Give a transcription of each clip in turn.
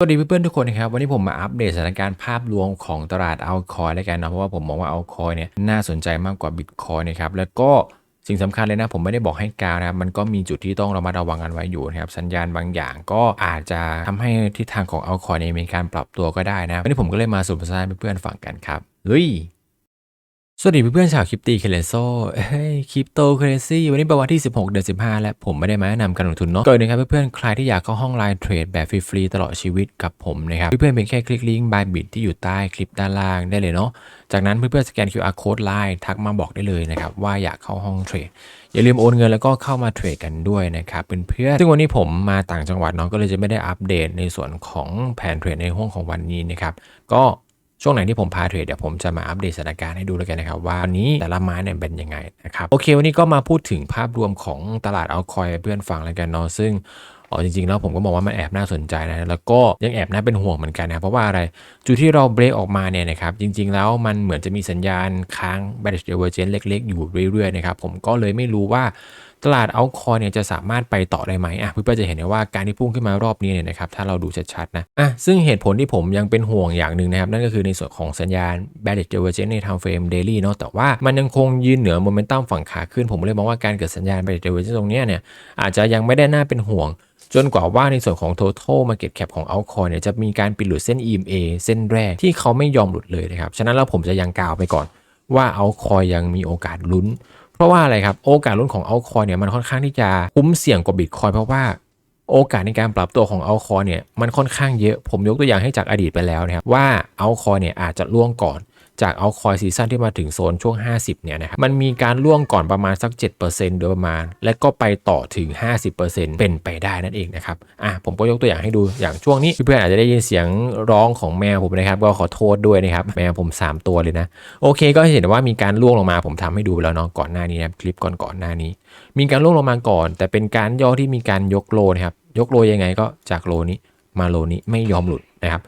สวัสดีเพื่อนๆทุกคนนะครับวันนี้ผมมาอัปเดตสถานการณ์ภาพรวมของตลาดเอาคอยแล้วกันเนาะเพราะว่าผมมองว่าเอาคอยเนี่ยน่าสนใจมากกว่าบิตคอยนะครับแล้วก็สิ่งสำคัญเลยนะผมไม่ได้บอกให้กาวนะครับมันก็มีจุดที่ต้องระมัดระวังกันไว้อยู่นะครับสัญญาณบางอย่างก็อาจจะทำให้ทิศทางของเอาคอยเนี่ยมีการปรับตัวก็ได้นะวันนี้ผมก็เลยมาสรุปสถานเพื่อนๆฟังกันครับลุย สวัสดีเพื่อนๆชาวคริปตีเคเลนโซเฮ้ยคริปโตเคเรซี่วันนี้เป็นวันที่ 16 เดือน 15 และผมไม่ได้มาแนะนำการลงทุนเนาะก่อนอื่นะครับเพื่อนๆ ใครที่อยากเข้าห้องไลน์เทรดแบบฟรีๆ ตลอดชีวิตกับผมนะครับ เพื่อนๆเพียงแค่คลิกลิงก์บายบิตที่อยู่ใต้คลิปด้านล่างได้เลยเนาะ จากนั้นเพื่อนๆ สแกน QR code ไลน์ทักมาบอกได้เลยนะครับ ว่าอยากเข้าห้องเทรด อย่าลืมโอนเงินแล้วก็เข้ามาเทรดกันด้วยนะครับเพื่อนๆซึ่งวันนี้ผมมาต่างจังหวัดเนาะก็เลยจะไม่ได้อัปเดตในส่วนของแผนเทรดในห้องของวันนี้นะครับก็ ช่วงไหนที่ผมพาเทรดเดี๋ยวผมจะมาอัปเดตสถานการณ์ให้ดูแล้วกันนะครับว่าวันนี้แต่ละไม้เนี่ยเป็นยังไงนะครับโอเค วันนี้ก็มาพูดถึงภาพรวมของตลาดเอาคอยเพื่อนฟังแล้วกันเนาะซึ่งอ๋อจริงๆแล้วผมก็มองว่ามันแอบน่าสนใจนะแล้วก็ยังแอบน่าเป็นห่วงเหมือนกันนะเพราะว่าอะไรจุดที่เราเบรกออกมาเนี่ยนะครับจริงๆแล้วมันเหมือนจะมีสัญญาณค้าง bearish divergence เล็ก ๆ อยู่เรื่อยๆนะครับผมก็เลยไม่รู้ว่า ตลาดเอาคอยเนี่ยจะสามารถไปต่อได้ไหมอะเพื่อนๆจะเห็นได้ว่าการที่พุ่งขึ้นมารอบนี้เนี่ยนะครับถ้าเราดูชัดๆนะอะซึ่งเหตุผลที่ผมยังเป็นห่วงอย่างหนึ่งนะครับนั่นก็คือในส่วนของสัญญาณ bearish divergence ใน time frame daily เนาะแต่ว่ามันยังคงยืนเหนือโมเมนตัมฝั่งขาขึ้น ผมเลยมองว่าการเกิดสัญญาณ bearish divergence ตรงนี้เนี่ยอาจจะยังไม่ได้น่าเป็นห่วงจนกว่าว่าในส่วนของ total market cap ของ altcoin เนี่ยจะมีการปิดหลุดเส้น EMA เส้นแรกที่เขาไม่ยอมหลุดเลยนะครับ ฉะนั้นแล้วผมจะยังกล่าวไปก่อนว่า altcoin ยังมีโอกาสลุ้น เพราะว่าอะไรครับ โอกาสลุ้นของเอาคอยเนี่ยมันค่อนข้างที่จะคุ้มเสี่ยงกว่าบิตคอยเพราะว่าโอกาสในการปรับตัวของเอาคอยเนี่ยมันค่อนข้างเยอะ ผมยกตัวอย่างให้จากอดีตไปแล้วนะครับว่าเอาคอยเนี่ยอาจจะล่วงก่อน จากเอาคอยซีซั่นที่มาถึงโซนช่วง 50 เนี่ยนะครับมันมีการล่วงก่อนประมาณสัก 7%โดยประมาณ และก็ไปต่อถึง 50%เป็นไปได้นั่นเองนะครับอะผมก็ยกตัวอย่างให้ดูอย่างช่วงนี้เพื่อนๆอาจจะได้ยินเสียงร้องของแมวผมนะครับ ก็ขอโทษด้วยนะครับ แมวผม 3 ตัวเลยนะ โอเคก็เห็นว่ามีการล่วงลงมาผมทำให้ดูไปแล้วเนาะก่อนหน้านี้นะครับคลิปก่อนก่อนหน้านี้ มีการล่วงลงมาก่อน แต่เป็นการย่อที่มีการยกโลนะครับยกโลยังไงก็จากโลนี้มาโลนี้ไม่ยอมหลุดนะครับ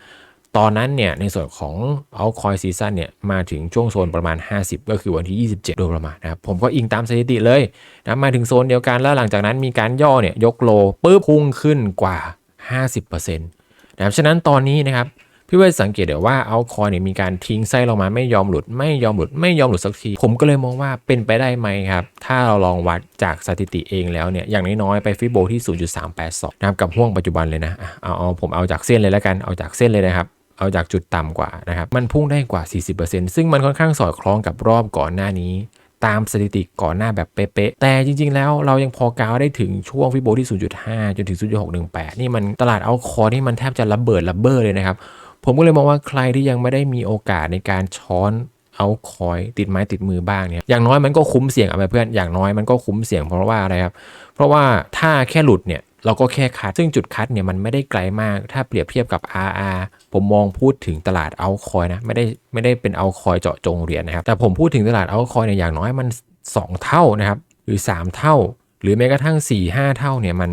ตอนนั้นเนี่ยในส่วนของเอาคอยซีซันเนี่ยมาถึงช่วงโซนประมาณ 50 ก็คือวันที่ 27 โดยประมาณนะครับผมก็อิงตามสถิติเลยนะมาถึงโซนเดียวกันแล้วหลังจากนั้นมีการย่อเนี่ยยกโลปุ๊บพุ่งขึ้นกว่า 50%นะครับฉะนั้นตอนนี้นะครับพี่เวทสังเกตเดี๋ยวว่าเอาคอยเนี่ยมีการทิ้งไส้ลงมาไม่ยอมหลุด ไม่ยอมหลุดไม่ยอมหลุดสักที ผมก็เลยมองว่าเป็นไปได้ไหมครับ ถ้าเราลองวัดจากสถิติเองแล้วเนี่ยอย่างน้อยๆไปฟิโบที่ 0.382นะครับกับห่วงปัจจุบันเลยนะอะเอาเอาผมเอาจากเส้นเลยแล้วกันเอาจากเส้นเลยนะครับ เอาจากจุดต่ำกว่านะครับ มันพุ่งได้กว่า 40%ซึ่งมันค่อนข้างสอดคล้องกับรอบก่อนหน้านี้ ตามสถิติก่อนหน้าแบบเป๊ะๆ แต่จริงๆ แล้วเรายังพอกาวได้ถึงช่วงฟิโบที่ 0.5 จนถึง 0.618 นี่มันตลาดเอาคอนี่มันแทบจะระเบิดระเบ้อเลยนะครับ ผมก็เลยมองว่าใครที่ยังไม่ได้มีโอกาสในการช้อนเอาคอยติดไม้ติดมือบ้างเนี่ยอย่างน้อยมันก็คุ้มเสี่ยงเอาไปเพื่อนอย่างน้อยมันก็คุ้มเสี่ยงเพราะว่าอะไรครับเพราะว่าถ้าแค่หลุดเนี่ย เราก็แค่คัด ซึ่งจุดคัดเนี่ยมันไม่ได้ไกลมาก ถ้าเปรียบเทียบกับ RR ผมมองพูดถึงตลาดเอาคอยนะ ไม่ได้ไม่ได้เป็นเอาคอยเจาะจงเหรียญนะครับ แต่ผมพูดถึงตลาดเอาคอยเนี่ยอย่างน้อยมัน 2 เท่านะครับ หรือ 3 เท่า หรือแม้กระทั่ง 4 5 เท่าเนี่ยมัน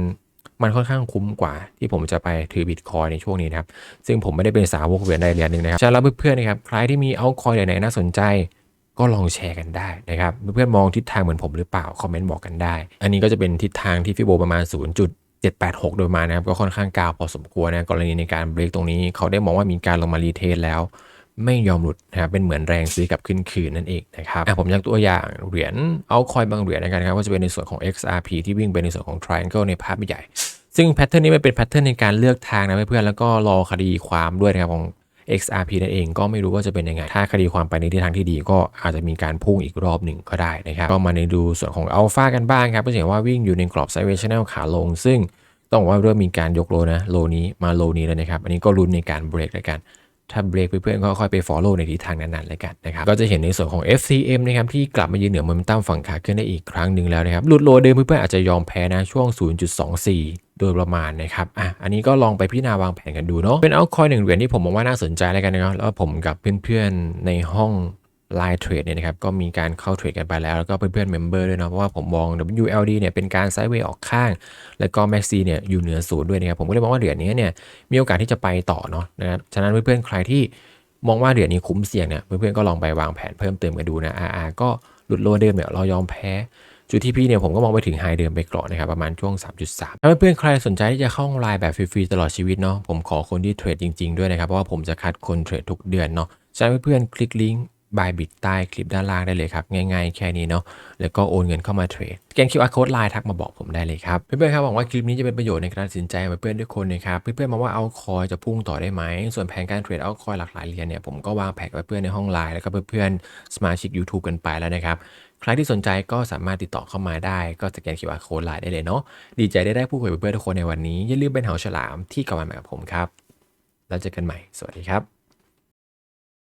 มันค่อนข้างคุ้มกว่าที่ผมจะไปถือบิตคอยในช่วงนี้นะครับ ซึ่งผมไม่ได้เป็นสาวกเหรียญใดเหรียญหนึ่งนะครับฉะนั้นแล้วเพื่อนๆนะครับใครที่มีเอาคอยไหนๆน่าสนใจก็ลองแชร์กันได้นะครับ เพื่อนๆมองทิศทางเหมือนผมหรือเปล่า คอมเมนต์บอกกันได้ อันนี้ก็จะเป็นทิศทางที่ฟิโบประมาณ 786 โดยมานะครับก็ค่อนข้างกาวพอสมควรนะกรณีในการเบรกตรงนี้เขาได้มองว่ามีการลงมารีเทสแล้ว ไม่ยอมหลุดนะครับเป็นเหมือนแรงซื้อกับขึ้นคืนนั่นเองนะครับผมยกตัวอย่างเหรียญเอาคอยบางเหรียญนะครับว่าจะเป็นในส่วนของ XRP ที่วิ่งไปในส่วนของ Triangle ในภาพใหญ่ซึ่งแพทเทิร์นนี้มันเป็นแพทเทิร์นในการเลือกทางนะเพื่อนๆแล้วก็รอคดีความด้วยนะครับของ XRP นั่นเองก็ไม่รู้ว่าจะเป็นยังไง ถ้าคดีความไปในทิศทางที่ดีก็อาจจะมีการพุ่งอีกรอบหนึ่งก็ได้นะครับก็มาในดูส่วนของอัลฟากันบ้างครับก็เห็นว่าวิ่งอยู่ในกรอบไซด์เวชแนลขาลง ซึ่งต้องบอกว่าเริ่มมีการยกโลนะโลนี้มาโลนี้แล้วนะครับอันนี้ก็ลุ้นในการเบรกแล้วกัน ถ้าเบรกเพื่อนๆก็ค่อยไป follow ในทิศทางนั้นๆเลยกันนะครับก็จะเห็นในส่วนของ FCM นะครับที่กลับมายืนเหนือโมเมนตัมฝั่งขาขึ้นได้อีกครั้งหนึ่งแล้วนะครับหลุดโลเดิมเพื่อนๆอาจจะยอมแพ้นะช่วง 0.24 โดยประมาณนะครับอะอันนี้ก็ลองไปพิจารณาวางแผนกันดูเนาะเป็นเอาคอยหนึ่งเหรียญที่ผมมองว่าน่าสนใจแล้วกันนะครับแล้วผมกับเพื่อนๆในห้อง ไลน์เทรดเนี่ยนะครับก็มีการเข้าเทรดกันไปแล้ว แล้วก็เพื่อนๆเมมเบอร์ด้วยเนาะเพราะว่าผมมอง WLD เนี่ยเป็นการไซด์เวย์ออกข้าง แล้วก็ MACD เนี่ยอยู่เหนือศูนย์ด้วยนะครับผมก็เลยมองว่าเหรียญนี้เนี่ยมีโอกาสที่จะไปต่อเนาะนะครับฉะนั้นเพื่อนๆใครที่มองว่าเหรียญนี้คุ้มเสี่ยงเนี่ยเพื่อนๆก็ลองไปวางแผนเพิ่มเติมกันดูนะ RR ก็หลุดโลเดิมเนี่ยเรายอมแพ้จุดที่พี่เนี่ยผมก็มองไปถึงไฮเดิมไปก่อนนะครับประมาณช่วง 3.3 ถ้าเพื่อนๆใครสนใจที่จะเข้าไลน์แบบฟรีๆตลอดชีวิตเนาะผมขอคนที่เทรดจริง ๆด้วยนะครับเพราะว่าผมจะคัดคนเทรดทุกเดือนเนาะฉะนั้นเพื่อนๆคลิกลิงก์ บายบิตใต้คลิปด้านล่างได้เลยครับ ง่ายๆ แค่นี้เนาะแล้วก็โอนเงินเข้ามาเทรดสแกน QR code ไลน์ทักมาบอกผมได้เลยครับ เพื่อนๆครับหวังว่าคลิปนี้จะเป็นประโยชน์ในการตัดสินใจของเพื่อนๆทุกคนนะครับเพื่อนๆมองว่าเอาคอยจะพุ่งต่อได้ไหม ส่วนแผนการเทรดเอาคอยหลากหลายเหรียญเนี่ยผมก็วางแผนไว้เพื่อนในห้องไลน์แล้วก็เพื่อนๆสมาชิก YouTube กันไปแล้วนะครับใครที่สนใจก็สามารถติดต่อเข้ามาได้ ก็สแกน QR code ไลน์ได้เลยเนาะดีใจได้ได้พูดคุยกับเพื่อนๆทุกคนในวันนี้อย่าลืมเป็นเหาฉลามที่กำลังมากับผมครับแล้วเจอกันใหม่สวัสดีครับ